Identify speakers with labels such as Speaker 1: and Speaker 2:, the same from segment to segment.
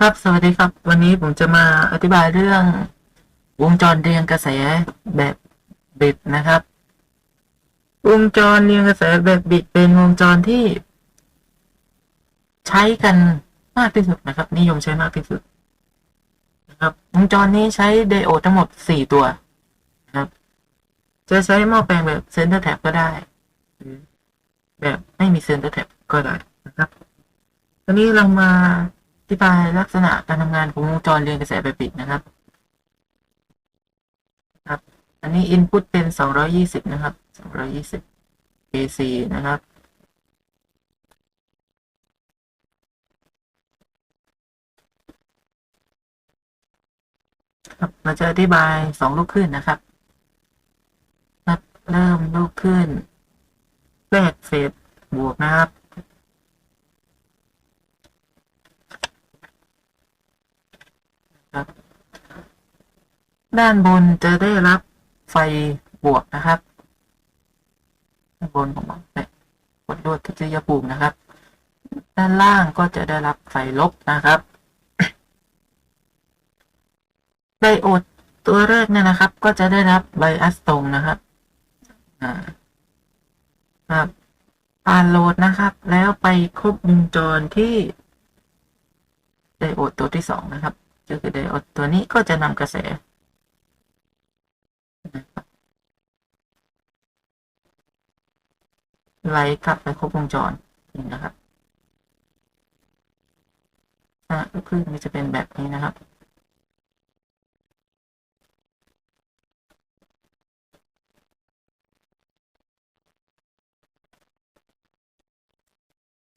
Speaker 1: ครับ สวัสดีครับ วันนี้ผมจะมาอธิบายเรื่องวงจรเรียงกระแสแบบบิดนะครับ วงจรเรียงกระแสแบบบิดเป็นวงจรที่ ใช้กันมากที่สุดนะครับ นิยมใช้มากที่สุดนะครับ วงจรนี้ใช้ไดโอดทั้งหมดสี่ตัวนะครับ จะใช้หม้อแปลงแบบเซนเตอร์แท็บก็ได้หรือแบบไม่มีเซนเตอร์แท็บก็ได้นะครับวันนี้เรามา อธิบายลักษณะการทำงานของวงจรเรียงกระแสแบบปิดนะครับ ครับ อันนี้ input เป็น 220 นะครับ 220 AC นะครับ ครับเราจะอธิบายสองลูกขึ้นนะครับ ครับ เริ่มลูกขึ้นแรกเฟสบวกนะครับ ด้านบนจะได้รับไฟบวกนะครับด้านบนของมันเนี่ยกดลวดทัศยภูมินะครับ ด้านล่างก็จะได้รับไฟลบนะครับไดโอดตัวแรกเนี่ยนะครับ ก็จะได้รับไบอัสตรงนะครับอ่าครับผ่านโหลดนะครับ แล้วไปครบวงจรที่ไดโอดตัวที่สองนะครับ ก็คือไดโอดตัวนี้ก็จะนำกระแสไหลกลับไปครบวงจรนี่นะครับอะลูกคลื่นมันจะเป็นแบบนี้นะครับ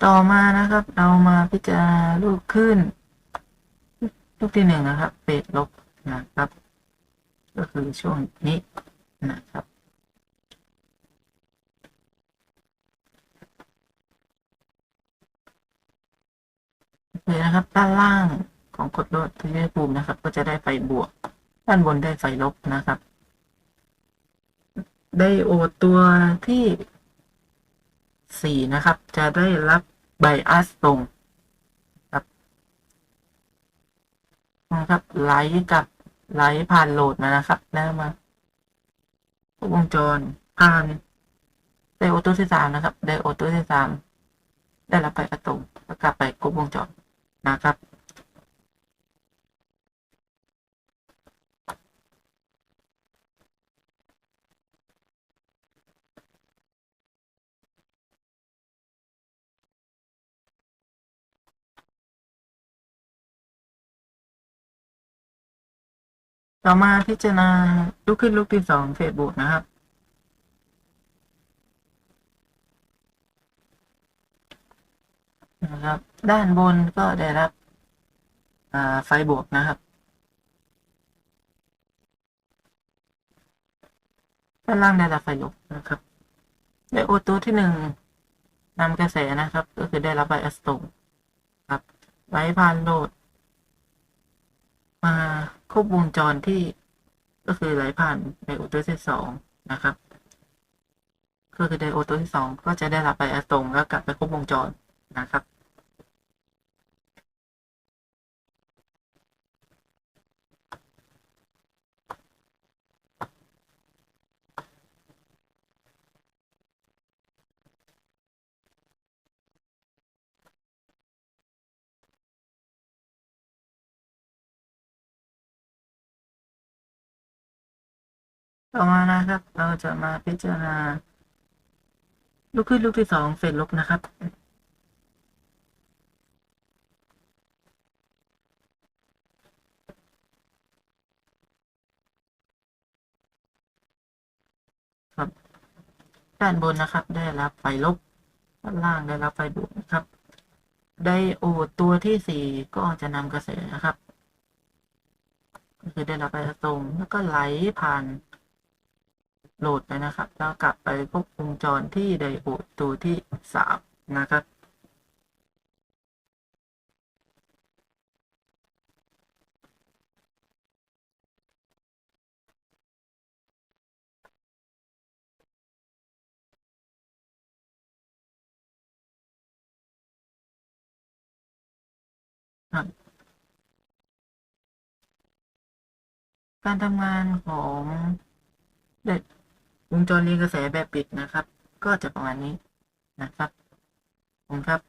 Speaker 1: ต่อมานะครับ เรามาพิจารณาลูกขึ้น ลูกที่หนึ่งนะครับเปลบนะครับ ก็คือช่วงนี้นะครับเลยนะครับ ด้านล่างของกดโหลดที่ได้ปุ่มนะครับ ก็จะได้ไฟบวก ด้านบนได้ไฟลบนะครับ ไดโอดตัวที่สี่นะครับ จะได้รับไบอัสตรงครับ นะครับไหลกับไหลผ่านโหลดมานะครับแล้วมาควบวงจรผ่านไดโอดตัวที่สามนะครับไดโอดตัวที่สามได้รับไฟกระตุกแล้วกลับไปควบวงจรนะครับ ต่อมาพิจารณาลุกขึ้นลุกที่สองเฟซบุ๊กนะครับ นะครับ ด้านบนก็ได้รับไฟบวกนะครับ ด้านล่างได้รับไฟลบนะครับไดโอตัวที่หนึ่งนำกระแสนะครับ ก็คือได้รับไบอัสตรงครับไหลผ่านโหลดมา ครบวงจรที่ก็คือไหลผ่านไดโอดตัวที่สองนะครับ ก็คือไดโอดตัวที่สองก็จะได้รับไปอะตรงแล้วกลับไปครบวงจรนะครับ ต่อมานะครับ เราจะมาพิจารณา ลูกขึ้นลูกที่สองเฟสลบนะครับ ครับ ด้านบนนะครับ ได้รับไฟลบ ด้านล่างได้รับไฟบวกนะครับ ไดโอดตัวที่สี่ก็จะนำกระแสนะครับ ก็คือได้รับไฟตรงแล้วก็ไหลผ่าน โหลดไปนะครับ แล้วกลับไปพวกวงจรที่ไดโอดตัวที่ 3 นะครับ การทำงานของเด็ก วงจรเรียนกระแสแบบปิดนะครับ ก็จะประมาณนี้นะครับผมครับ